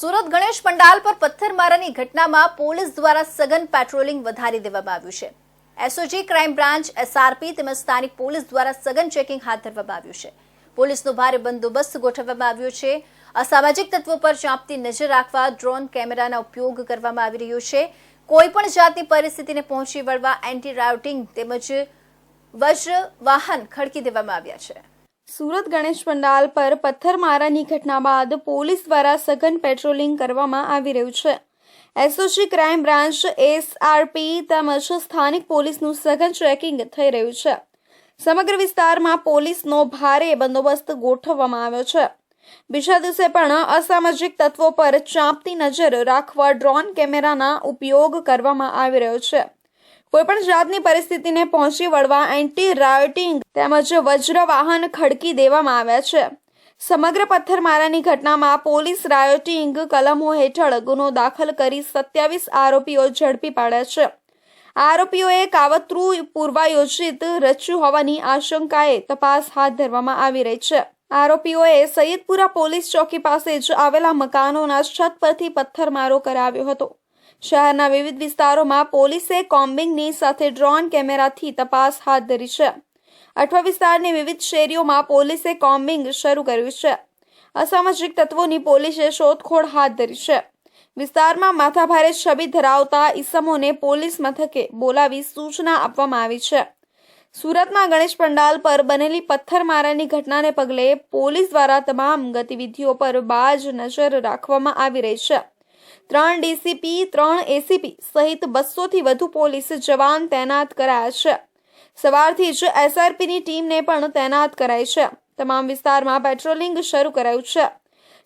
સુરત ગણેશ પંડાલ પર પથ્થરમારાની ઘટનામાં પોલીસ દ્વારા સઘન પેટ્રોલિંગ વધારી દેવામાં આવ્યું છે. એસઓજી ક્રાઇમ બ્રાન્ચ એસઆરપી તેમજ સ્થાનિક પોલીસ દ્વારા સઘન ચેકિંગ હાથ ધરવામાં આવ્યું છે. પોલીસનો ભારે બંદોબસ્ત ગોઠવવામાં આવ્યો છે. અસામાજિક તત્વો પર ચાંપતી નજર રાખવા ડ્રોન કેમેરાના ઉપયોગ કરવામાં આવી રહ્યો છે. કોઈપણ જાતની પરિસ્થિતિને પહોંચી વળવા એન્ટી રાયોટિંગ તેમજ વજ્ર વાહન ખડકી દેવામાં આવ્યા છે. સુરત ગણેશ પંડાલ પર પથ્થરમારાની ઘટના બાદ પોલીસ દ્વારા સઘન પેટ્રોલિંગ કરવામાં આવી રહ્યું છે. એસઓજી ક્રાઇમ બ્રાન્ચ એસઆરપી તેમજ સ્થાનિક પોલીસનું સઘન ચેકિંગ થઈ રહ્યું છે. સમગ્ર વિસ્તારમાં પોલીસનો ભારે બંદોબસ્ત ગોઠવવામાં આવ્યો છે. બીજા દિવસે પણ અસામાજિક તત્વો પર ચાંપતી નજર રાખવા ડ્રોન કેમેરાના ઉપયોગ કરવામાં આવી રહ્યો છે. કોઈપણ જાતની પરિસ્થિતિને પહોંચી વળવા એન્ટી રાયોટિંગ તેમજ વજ્ર વાહન ખડકી દેવામાં આવ્યા છે. સમગ્ર પથ્થરમારાની ઘટનામાં પોલીસ રાયોટિંગ કલમો હેઠળ ગુનો દાખલ કરી સત્યાવીસ આરોપીઓ ઝડપી પાડ્યા છે. આરોપીઓએ કાવતરું પૂર્વાયોજિત રચ્યું હોવાની આશંકાએ તપાસ હાથ ધરવામાં આવી રહી છે. આરોપીઓએ સૈયદપુરા પોલીસ ચોકી પાસે જ આવેલા મકાનોના છત પરથી પથ્થરમારો કરાવ્યો હતો. શહેરના વિવિધ વિસ્તારોમાં પોલીસે કોમ્બિંગની સાથે ડ્રોન કેમેરાથી તપાસ હાથ ધરી છે. અઠવા વિસ્તારની વિવિધ શેરીઓમાં પોલીસે કોમ્બિંગ શરૂ કર્યું છે. અસામાજિક તત્વોની પોલીસે શોધખોળ હાથ ધરી છે. વિસ્તારમાં માથાભારે છબી ધરાવતા ઈસમોને પોલીસ મથકે બોલાવી સૂચના આપવામાં આવી છે. સુરતમાં ગણેશ પંડાલ પર બનેલી પથ્થરમારાની ઘટનાને પગલે પોલીસ દ્વારા તમામ ગતિવિધિઓ પર બાજ નજર રાખવામાં આવી રહી છે. ત્રણ ડીસીપી, ત્રણ એસીપી સહિત બસોથી વધુ પોલીસ જવાન તૈનાત કરાયા છે. સવારથી જ એસઆરપીની ટીમને પણ તૈનાત કરાઈ છે. તમામ વિસ્તારમાં પેટ્રોલિંગ શરૂ કરાયું છે.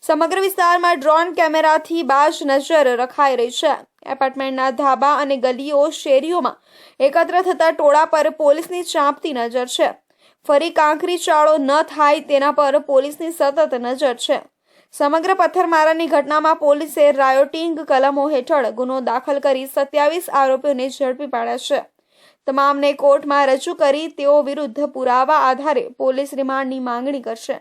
સમગ્ર વિસ્તારમાં ડ્રોન કેમેરાથી બાજ નજર રખાઈ રહી છે. એપાર્ટમેન્ટના ધાબા અને ગલીઓ શેરીઓમાં એકત્ર થતા ટોળા પર પોલીસની ચાંપતી નજર છે. ફરી કાંકરી ચાળો ન થાય તેના પર પોલીસની સતત નજર છે. સમગ્ર પથ્થરમારાની ઘટનામાં પોલીસે રાયોટિંગ કલમો હેઠળ ગુનો દાખલ કરી સત્યાવીસ આરોપીઓને ઝડપી પાડ્યા છે. તમામને કોર્ટમાં રજૂ કરી તેઓ વિરુદ્ધ પુરાવા આધારે પોલીસ રિમાન્ડની માંગણી કરશે.